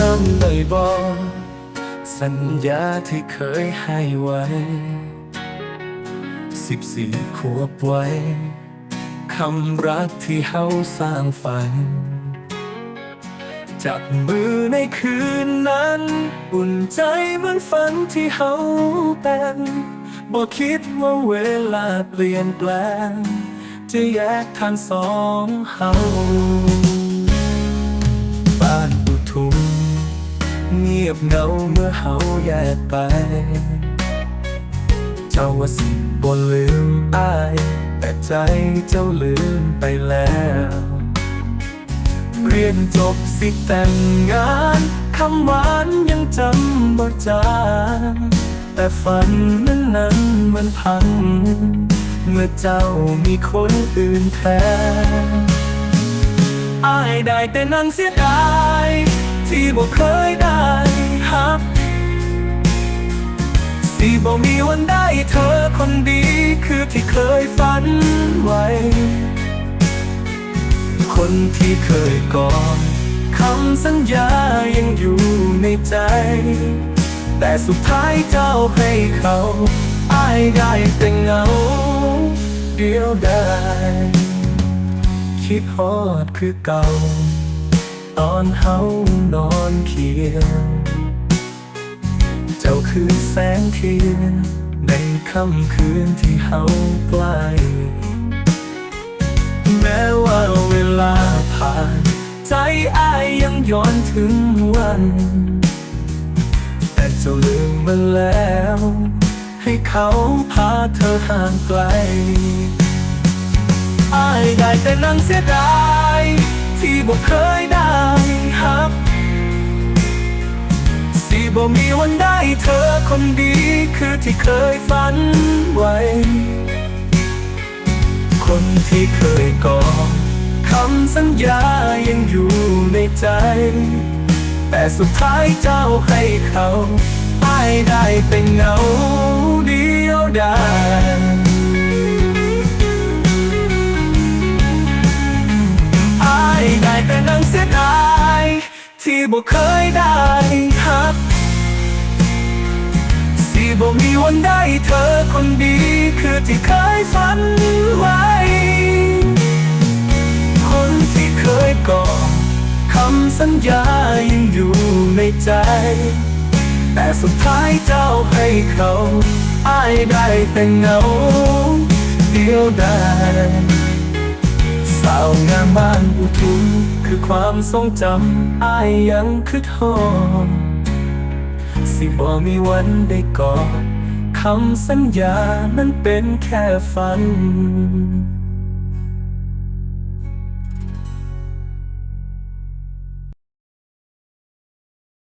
จำใบบอสัญญาที่เคยให้ไว้ สิบสี่ขวบไว้ คำรักที่เฮาสร้างฝัน จับมือในคืนนั้น อุ่นใจเหมือนฝันที่เฮาเป็นบ่คิดว่าเวลาเปลี่ยนแปลง จะแยกทางสองเฮา เงียบเหงาเมื่อเฮาแยกไป เจ้าว่าสิบ่ลืมอ้าย แต่ใจเจ้าลืมไปแล้ว เรียนจบสิแต่งงานคำหวานยังจำบ่จางแต่ฝันนั้นนั้นมันพัง เมื่อเจ้ามีคนอื่นแทนอายได้แต่นั่งเสียดาย ที่บ่เคยได้ฮับ สิบ่มีวันได้เธอคนดีคือที่เคยฝันไว้ คนที่เคยกอนคำสัญญายังอยู่ในใจ แต่สุดท้ายเจ้าให้เขาอายได้แต่เหงา เดียวได้คิดฮอดคือเก่า ตอนเฮานอนเคียง เจ้าคือแสงเทียน ในค่ำคืนที่เฮาใกล้แม้ว่าเวลาผ่าน ใจอายยังย้อนถึงวัน แต่เจ้าลืมมันแล้ว ให้เขาพาเธอห่างไกลอายได้แต่นั่งเสียดาย ที่บ่เคยได้ บ่มีวันได้เธอคนดีคือที่เคยฝันไว้ คนที่เคยก่อคำสัญญายังอยู่ในใจ แต่สุดท้ายเจ้าให้เขาอายได้เป็นเงาเดียวดายอายได้แต่นั่งเสียดายที่บ่เคยได้ฮับ นได้เธอคนดีคือที่เคยฝันไว้ คนที่เคยก่อคำสัญญายังอยู่ในใจ แต่สุดท้ายเจ้าให้เขาอายได้แต่เงา เดียวดายสาวงามบ้านอุทุมคือความทรงจำอายยังคือทองสิบ่มีวันได้กอดำสัญญานั้นเป็นแค่ฝัน